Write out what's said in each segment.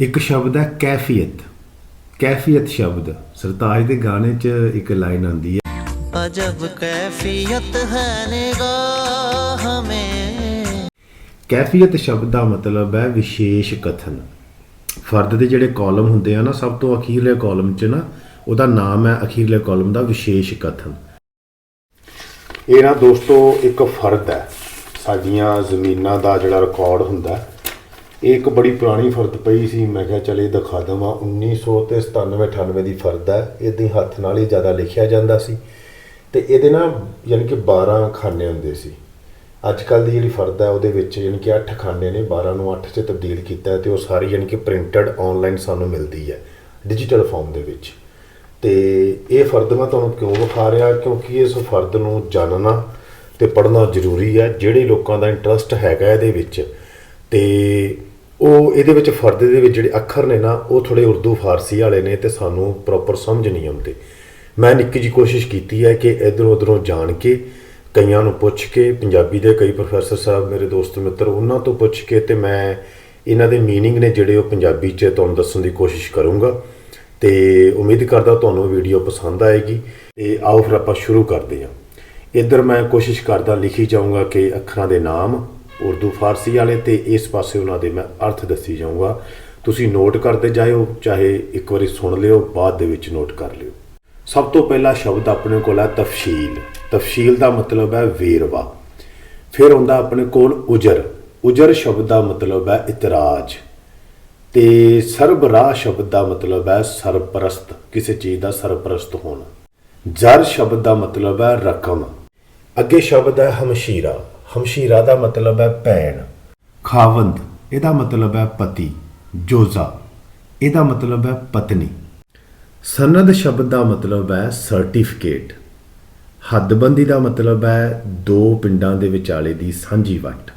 ਇੱਕ ਸ਼ਬਦ ਹੈ ਕੈਫੀਅਤ। ਕੈਫੀਅਤ ਸ਼ਬਦ। ਸਰਤਾਜ ਦੇ ਗਾਣੇ 'ਚ ਇੱਕ ਲਾਈਨ ਆਉਂਦੀ ਹੈ। ਅਜਬ ਕੈਫੀਅਤ ਹੈ ਨਿਗਾਹ ਹਮੇ। ਕੈਫੀਅਤ ਸ਼ਬਦ ਦਾ ਮਤਲਬ ਹੈ ਵਿਸ਼ੇਸ਼ ਕਥਨ। ਫਰਦ ਦੇ ਜਿਹੜੇ ਕਾਲਮ ਹੁੰਦੇ ਆ ਨਾ ਸਭ ਤੋਂ ਅਖੀਰਲੇ ਕਾਲਮ 'ਚ ਨਾ ਉਹਦਾ ਨਾਮ ਹੈ ਅਖੀਰਲੇ ਕਾਲਮ ਦਾ ਵਿਸ਼ੇਸ਼ ਕਥਨ। ਇਹ ਨਾ ਦੋਸਤੋ ਇੱਕ ਫਰਦ ਹੈ। ਸਾਡੀਆਂ ਜ਼ਮੀਨਾਂ ਦਾ ਜਿਹੜਾ ਰਿਕਾਰਡ ਹੁੰਦਾ ਹੈ ਇਹ ਇੱਕ ਬੜੀ ਪੁਰਾਣੀ ਫਰਦ ਪਈ ਸੀ। ਮੈਂ ਕਿਹਾ, ਚਲ ਇਹ ਦਿਖਾ ਦਵਾਂ। 1900 ਤੇ 97 98 ਦੀ ਫਰਦ ਹੈ। ਇਹਦੇ ਹੱਥ ਨਾਲ ਹੀ ਜ਼ਿਆਦਾ ਲਿਖਿਆ ਜਾਂਦਾ ਸੀ। ਤੇ ਇਹਦੇ ਨਾ ਯਾਨੀ ਕਿ 12 ਖਾਨੇ ਹੁੰਦੇ ਸੀ। ਅੱਜ ਕੱਲ ਦੀ ਜਿਹੜੀ ਫਰਦ ਹੈ, ਉਹਦੇ ਵਿੱਚ ਯਾਨੀ ਕਿ 8 ਖਾਨੇ ਨੇ। 12 ਨੂੰ 8 'ਚ ਤਬਦੀਲ ਕੀਤਾ ਹੈ ਤੇ ਉਹ ਸਾਰੀ ਯਾਨੀ ਕਿ ਪ੍ਰਿੰਟਡ ਆਨਲਾਈਨ ਸਾਨੂੰ ਮਿਲਦੀ ਹੈ ਡਿਜੀਟਲ ਫਾਰਮ ਦੇ ਵਿੱਚ। ਤੇ ਇਹ ਫਰਦ ਮੈਂ ਤੁਹਾਨੂੰ ਕਿਉਂ ਵਿਖਾ ਰਿਹਾ? ਕਿਉਂਕਿ ਇਸ ਫਰਦ ਨੂੰ ਜਾਣਨਾ ਤੇ ਪੜ੍ਹਨਾ ਜ਼ਰੂਰੀ ਹੈ। ਜਿਹੜੇ ਲੋਕਾਂ ਦਾ ਇੰਟਰਸਟ ਹੈਗਾ ਇਹਦੇ ਵਿੱਚ। ਤੇ ਉਹ ਇਹਦੇ ਵਿੱਚ ਫਰਦ ਦੇ ਵਿੱਚ ਜਿਹੜੇ ਅੱਖਰ ਨੇ ਨਾ ਉਹ ਥੋੜੇ ਉਰਦੂ ਫਾਰਸੀ ਵਾਲੇ ਨੇ ਤੇ ਸਾਨੂੰ ਪ੍ਰੋਪਰ ਸਮਝ ਨਹੀਂ ਆਉਂਦੇ ਮੈਂ ਨਿੱਕੀ ਜੀ ਕੋਸ਼ਿਸ਼ ਕੀਤੀ ਹੈ ਕਿ ਇਧਰੋਂ ਉਧਰੋਂ ਜਾਣ ਕੇ ਕਈਆਂ ਨੂੰ ਪੁੱਛ ਕੇ ਪੰਜਾਬੀ ਦੇ ਕਈ ਪ੍ਰੋਫੈਸਰ ਸਾਹਿਬ ਮੇਰੇ ਦੋਸਤ ਮਿੱਤਰ ਉਹਨਾਂ ਤੋਂ ਪੁੱਛ ਕੇ ਤੇ ਮੈਂ ਇਹਨਾਂ ਦੇ मीनिंग ਨੇ ਜਿਹੜੇ ਉਹ ਪੰਜਾਬੀ 'ਚ ਤੁਹਾਨੂੰ ਦੱਸਣ ਦੀ ਕੋਸ਼ਿਸ਼ ਕਰੂੰਗਾ ਤੇ ਉਮੀਦ ਕਰਦਾ ਤੁਹਾਨੂੰ ਵੀਡੀਓ ਪਸੰਦ ਆਏਗੀ ਤੇ ਆਓ ਫਿਰ ਆਪਾਂ ਸ਼ੁਰੂ ਕਰਦੇ ਹਾਂ ਇੱਧਰ ਮੈਂ ਕੋਸ਼ਿਸ਼ ਕਰਦਾ ਲਿਖੀ ਜਾਊਂਗਾ ਕਿ ਅੱਖਰਾਂ ਦੇ ਨਾਮ ਉਰਦੂ ਫਾਰਸੀ ਵਾਲੇ ਤੇ ਇਸ ਪਾਸੇ ਉਹਨਾਂ ਦੇ ਮੈਂ ਅਰਥ ਦੱਸੀ ਜਾਊਂਗਾ। ਤੁਸੀਂ ਨੋਟ ਕਰਦੇ ਜਾਇਓ, ਚਾਹੇ ਇੱਕ ਵਾਰੀ ਸੁਣ ਲਿਓ, ਬਾਅਦ ਦੇ ਵਿੱਚ ਨੋਟ ਕਰ ਲਿਓ। ਸਭ ਤੋਂ ਪਹਿਲਾ ਸ਼ਬਦ ਆਪਣੇ ਕੋਲ ਹੈ ਤਫਸੀਲ। ਤਫਸੀਲ ਦਾ ਮਤਲਬ ਹੈ ਵੇਰਵਾ। ਫਿਰ ਹੁੰਦਾ ਆਪਣੇ ਕੋਲ ਉਜਰ। ਉਜਰ ਸ਼ਬਦ ਦਾ ਮਤਲਬ ਹੈ ਇਤਰਾਜ਼। ਤੇ ਸਰਬਰਾਹ ਸ਼ਬਦ ਦਾ ਮਤਲਬ ਹੈ ਸਰਪ੍ਰਸਤ। ਕਿਸੇ ਚੀਜ਼ ਦਾ ਸਰਪ੍ਰਸਤ ਹੋਣਾ। ਜ਼ਰ ਸ਼ਬਦ ਦਾ ਮਤਲਬ ਹੈ ਰਕਮ। ਅੱਗੇ ਸ਼ਬਦ ਹੈ ਹਮਸ਼ੀਰਾ। ਹਮਸ਼ੀਰਾ ਦਾ ਮਤਲਬ ਹੈ ਭੈਣ। ਖਾਵੰਦ, ਇਹਦਾ ਮਤਲਬ ਹੈ ਪਤੀ। ਜੋਜ਼ਾ, ਇਹਦਾ ਮਤਲਬ ਹੈ ਪਤਨੀ। ਸਨਦ ਸ਼ਬਦ ਦਾ ਮਤਲਬ ਹੈ ਸਰਟੀਫਿਕੇਟ ਹੱਦਬੰਦੀ ਦਾ ਮਤਲਬ ਹੈ ਦੋ ਪਿੰਡਾਂ ਦੇ ਵਿਚਾਲੇ ਦੀ ਸਾਂਝੀ ਵੰਡ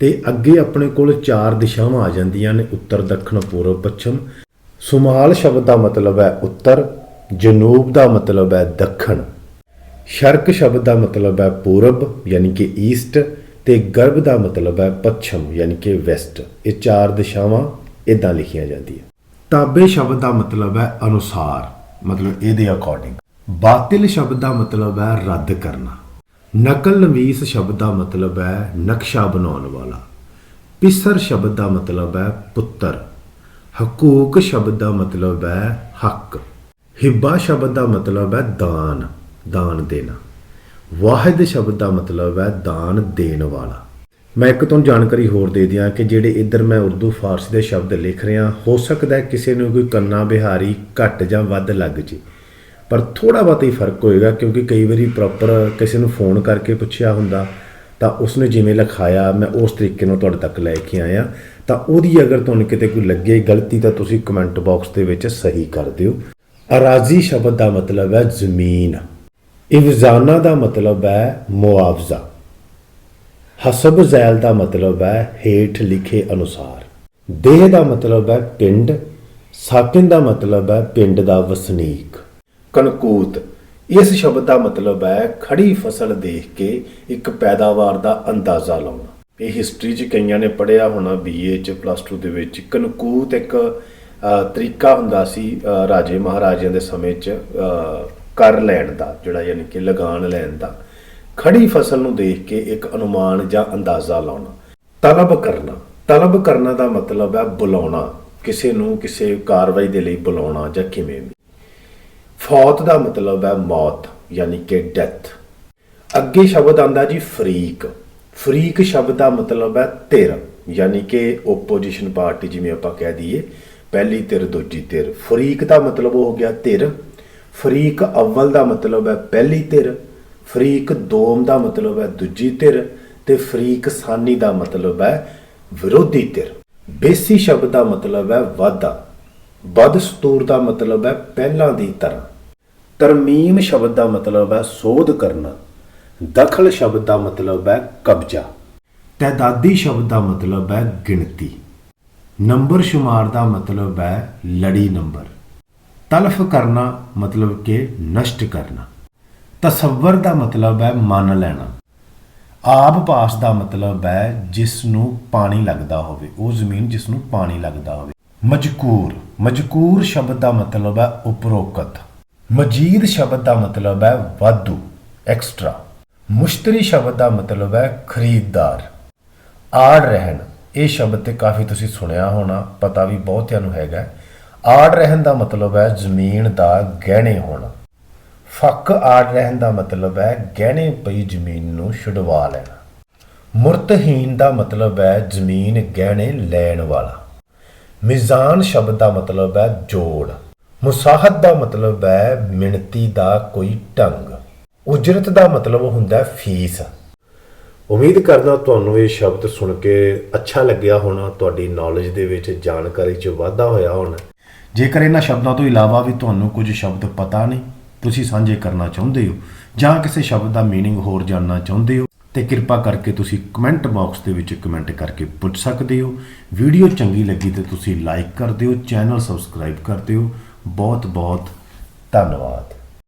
ਤੇ ਅੱਗੇ ਆਪਣੇ ਕੋਲ ਚਾਰ ਦਿਸ਼ਾਵਾਂ ਆ ਜਾਂਦੀਆਂ ਨੇ, ਉੱਤਰ, ਦੱਖਣ, ਪੂਰਬ, ਪੱਛਮ। ਸੁਮਾਲ ਸ਼ਬਦ ਦਾ ਮਤਲਬ ਹੈ ਉੱਤਰ, ਜਨੂਬ ਦਾ ਮਤਲਬ ਹੈ ਦੱਖਣ। ਸ਼ਰਕ ਸ਼ਬਦ ਦਾ ਮਤਲਬ ਹੈ ਪੂਰਬ, ਯਾਨੀ ਕਿ ਈਸਟ ਤੇ ਗਰਭ ਦਾ ਮਤਲਬ ਹੈ ਪੱਛਮ, ਯਾਨੀ ਕਿ ਵੈਸਟ ਇਹ ਚਾਰ ਦਿਸ਼ਾਵਾਂ ਇਦਾਂ ਲਿਖੀਆਂ ਜਾਂਦੀਆਂ। ਤਾਬੇ ਸ਼ਬਦ ਦਾ ਮਤਲਬ ਹੈ ਅਨੁਸਾਰ, ਮਤਲਬ ਇਹਦੇ ਅਕੋਰਡਿੰਗ ਬਾਤਿਲ ਸ਼ਬਦ ਦਾ ਮਤਲਬ ਹੈ ਰੱਦ ਕਰਨਾ। ਨਕਲ ਨਵੀਸ ਸ਼ਬਦ ਦਾ ਮਤਲਬ ਹੈ ਨਕਸ਼ਾ ਬਣਾਉਣ ਵਾਲਾ। ਪਿਸਰ ਸ਼ਬਦ ਦਾ ਮਤਲਬ ਹੈ ਪੁੱਤਰ। ਹਕੂਕ ਸ਼ਬਦ ਦਾ ਮਤਲਬ ਹੈ ਹੱਕ। ਹਿੱਬਾ ਸ਼ਬਦ ਦਾ ਮਤਲਬ ਹੈ ਦਾਨ। ਦਾਨ ਦੇਣਾ। ਵਾਹਿਦ ਸ਼ਬਦ ਦਾ ਮਤਲਬ ਹੈ ਦਾਨ ਦੇਣ ਵਾਲਾ। ਮੈਂ ਇੱਕ ਤੁਹਾਨੂੰ ਜਾਣਕਾਰੀ ਹੋਰ ਦੇ ਦਿਆਂ ਕਿ ਜਿਹੜੇ ਇੱਧਰ ਮੈਂ ਉਰਦੂ, ਫਾਰਸੀ ਦੇ ਸ਼ਬਦ ਲਿਖ ਰਿਹਾ, ਹੋ ਸਕਦਾ ਹੈ ਕਿਸੇ ਨੂੰ ਕੋਈ ਕੰਨਾ ਬਿਹਾਰੀ ਘੱਟ ਜਾਂ ਵੱਧ ਲੱਗ ਜੇ। ਪਰ ਥੋੜਾ ਬਹੁਤਾ ਹੀ ਫ਼ਰਕ ਹੋਏਗਾ ਕਿਉਂਕਿ ਕਈ ਵਾਰੀ ਪ੍ਰੋਪਰ ਕਿਸੇ ਨੂੰ ਫੋਨ ਕਰਕੇ ਪੁੱਛਿਆ ਹੁੰਦਾ, ਤਾਂ ਉਸਨੇ ਜਿਵੇਂ ਲਿਖਾਇਆ, ਮੈਂ ਉਸ ਤਰੀਕੇ ਨਾਲ ਤੁਹਾਡੇ ਤੱਕ ਲੈ ਕੇ ਆਇਆ। ਤਾਂ ਉਹਦੀ ਅਗਰ ਤੁਹਾਨੂੰ ਕਿਤੇ ਕੋਈ ਲੱਗੇ ਗਲਤੀ, ਤਾਂ ਤੁਸੀਂ ਕਮੈਂਟ ਬਾਕਸ ਦੇ ਵਿੱਚ ਸਹੀ ਕਰ ਦਿਓ। ਅਰਾਜ਼ੀ ਸ਼ਬਦ ਦਾ ਮਤਲਬ ਹੈ ਜ਼ਮੀਨ। ਇਵਜ਼ਾਨਾ ਦਾ ਮਤਲਬ ਹੈ ਮੁਆਵਜ਼ਾ। ਹਸਬ ਜ਼ੈਲ ਦਾ ਮਤਲਬ ਹੈ ਹੇਠ ਲਿਖੇ ਅਨੁਸਾਰ। ਦੇਹ ਦਾ ਮਤਲਬ ਹੈ ਪਿੰਡ, ਸਾਕਿਨ ਦਾ ਮਤਲਬ ਹੈ ਪਿੰਡ ਦਾ ਵਸਨੀਕ। ਕਨਕੂਤ ਇਸ ਸ਼ਬਦ ਦਾ ਮਤਲਬ ਹੈ ਖੜੀ ਫਸਲ ਦੇਖ ਕੇ ਇੱਕ ਪੈਦਾਵਾਰ ਦਾ ਅੰਦਾਜ਼ਾ ਲਾਉਣਾ। ਇਹ ਹਿਸਟਰੀ 'ਚ ਕਈਆਂ ਨੇ ਪੜ੍ਹਿਆ ਹੋਣਾ ਬੀਏ 'ਚ ਪਲੱਸ 2 ਦੇ ਵਿੱਚ। ਕਨਕੂਤ ਇੱਕ ਤਰੀਕਾ ਹੁੰਦਾ ਸੀ ਰਾਜੇ ਮਹਾਰਾਜਿਆਂ ਦੇ ਸਮੇਂ 'ਚ ਕਰ ਲੈਣ ਦਾ, ਜਿਹੜਾ ਯਾਨੀ ਕਿ ਲਗਾਨ ਲੈਣ ਦਾ। ਖੜੀ ਫਸਲ ਨੂੰ ਦੇਖ ਕੇ ਇੱਕ ਅਨੁਮਾਨ ਜਾਂ ਅੰਦਾਜ਼ਾ ਲਾਉਣਾ। ਤਲਬ ਕਰਨਾ। ਤਲਬ ਕਰਨਾ ਦਾ ਮਤਲਬ ਹੈ ਬੁਲਾਉਣਾ। ਕਿਸੇ ਨੂੰ ਕਿਸੇ ਕਾਰਵਾਈ ਦੇ ਲਈ ਬੁਲਾਉਣਾ ਜਾਂ ਕਿਵੇਂ ਵੀ। ਫੌਤ ਦਾ ਮਤਲਬ ਹੈ ਮੌਤ, ਯਾਨੀ ਕਿ ਡੈਥ। ਅੱਗੇ ਸ਼ਬਦ ਆਂਦਾ ਜੀ ਫਰੀਕ। ਫਰੀਕ ਸ਼ਬਦ ਦਾ ਮਤਲਬ ਹੈ ਧਿਰ, ਯਾਨੀ ਕਿ ਓਪੋਜੀਸ਼ਨ ਪਾਰਟੀ ਜਿਵੇਂ ਆਪਾਂ ਕਹਿ ਦਈਏ। ਪਹਿਲੀ ਧਿਰ, ਦੂਜੀ ਧਿਰ। ਫਰੀਕ ਦਾ ਮਤਲਬ ਹੋ ਗਿਆ ਧਿਰ। ਫਰੀਕ ਅਵਲ ਦਾ ਮਤਲਬ ਹੈ ਪਹਿਲੀ ਧਿਰ, ਫਰੀਕ ਦੋਮ ਦਾ ਮਤਲਬ ਹੈ ਦੂਜੀ ਧਿਰ ਤੇ ਫਰੀਕ ਸਾਨੀ ਦਾ ਮਤਲਬ ਹੈ ਵਿਰੋਧੀ ਧਿਰ। ਬੇਸੀ ਸ਼ਬਦ ਦਾ ਮਤਲਬ ਹੈ ਵਾਧਾ। ਬਦ ਸਤੂਰ ਦਾ ਮਤਲਬ ਹੈ ਪਹਿਲਾਂ ਦੀ ਤਰ੍ਹਾਂ। ਤਰਮੀਮ ਸ਼ਬਦ ਦਾ ਮਤਲਬ ਹੈ ਸੋਧ ਕਰਨਾ। ਦਖਲ ਸ਼ਬਦ ਦਾ ਮਤਲਬ ਹੈ ਕਬਜ਼ਾ। ਤੈਦਾਦੀ ਸ਼ਬਦ ਦਾ ਮਤਲਬ ਹੈ ਗਿਣਤੀ। ਨੰਬਰ ਸ਼ੁਮਾਰ ਦਾ ਮਤਲਬ ਹੈ ਲੜੀ ਨੰਬਰ। ਤਲਫ ਕਰਨਾ ਮਤਲਬ ਕਿ ਨਸ਼ਟ ਕਰਨਾ। ਤਸੱਵਰ ਦਾ ਮਤਲਬ ਹੈ ਮੰਨ ਲੈਣਾ। ਆਬ ਪਾਸ ਦਾ ਮਤਲਬ ਹੈ ਜਿਸ ਨੂੰ ਪਾਣੀ ਲੱਗਦਾ ਹੋਵੇ, ਉਹ ਜ਼ਮੀਨ ਜਿਸ ਨੂੰ ਪਾਣੀ ਲੱਗਦਾ ਹੋਵੇ। ਮਜਕੂਰ। ਮਜਕੂਰ ਸ਼ਬਦ ਦਾ ਮਤਲਬ ਹੈ ਉਪਰੋਕਤ। ਮਜੀਦ ਸ਼ਬਦ ਦਾ ਮਤਲਬ ਹੈ ਵਾਧੂ ਐਕਸਟਰਾ ਮੁਸ਼ਤਰੀ ਸ਼ਬਦ ਦਾ ਮਤਲਬ ਹੈ ਖਰੀਦਦਾਰ। ਆੜ ਰਹਿਣ। ਇਹ ਸ਼ਬਦ ਤੇ ਕਾਫੀ ਤੁਸੀਂ ਸੁਣਿਆ ਹੋਣਾ, ਪਤਾ ਵੀ ਬਹੁਤਿਆਂ ਨੂੰ ਹੈਗਾ। ਆੜ ਰਹਿਣ ਦਾ ਮਤਲਬ ਹੈ ਜ਼ਮੀਨ ਦਾ ਗਹਿਣੇ ਹੋਣਾ। ਫੱਕ ਆੜ ਰਹਿਣ ਦਾ ਮਤਲਬ ਹੈ ਗਹਿਣੇ ਪਈ ਜ਼ਮੀਨ ਨੂੰ ਛੁਡਵਾ ਲੈਣਾ। ਮੁਰਤਹੀਨ ਦਾ ਮਤਲਬ ਹੈ ਜ਼ਮੀਨ ਗਹਿਣੇ ਲੈਣ ਵਾਲਾ। ਮਿਜ਼ਾਨ ਸ਼ਬਦ ਦਾ ਮਤਲਬ ਹੈ ਜੋੜ। ਮੁਸਾਹਤ ਦਾ ਮਤਲਬ ਹੈ ਮਿਣਤੀ ਦਾ ਕੋਈ ਢੰਗ। ਉਜਰਤ ਦਾ ਮਤਲਬ ਹੁੰਦਾ ਹੈ ਫੀਸ। ਉਮੀਦ ਕਰਦਾ ਤੁਹਾਨੂੰ ਇਹ ਸ਼ਬਦ ਸੁਣ ਕੇ ਅੱਛਾ ਲੱਗਿਆ ਹੋਣਾ, ਤੁਹਾਡੀ ਨੌਲੇਜ ਦੇ ਵਿੱਚ ਜਾਣਕਾਰੀ 'ਚ ਵਾਧਾ ਹੋਇਆ ਹੋਣਾ। ਜੇਕਰ ਇਹਨਾਂ ਸ਼ਬਦਾਂ ਤੋਂ ਇਲਾਵਾ ਵੀ ਤੁਹਾਨੂੰ ਕੁਝ ਸ਼ਬਦ ਪਤਾ ਨਹੀਂ ਤੁਸੀਂ ਸਾਂਝੇ ਕਰਨਾ ਚਾਹੁੰਦੇ ਹੋ ਜਾਂ ਕਿਸੇ ਸ਼ਬਦ ਦਾ मीनिंग ਹੋਰ ਜਾਣਨਾ ਚਾਹੁੰਦੇ ਹੋ ਤੇ ਕਿਰਪਾ ਕਰਕੇ ਤੁਸੀਂ ਕਮੈਂਟ ਬਾਕਸ ਦੇ ਵਿੱਚ ਕਮੈਂਟ ਕਰਕੇ ਪੁੱਛ ਸਕਦੇ ਹੋ ਵੀਡੀਓ ਚੰਗੀ ਲੱਗੀ ਤੇ ਤੁਸੀਂ ਲਾਈਕ ਕਰ ਦਿਓ ਚੈਨਲ ਸਬਸਕ੍ਰਾਈਬ ਕਰ ਦਿਓ ਬਹੁਤ ਬਹੁਤ ਧੰਨਵਾਦ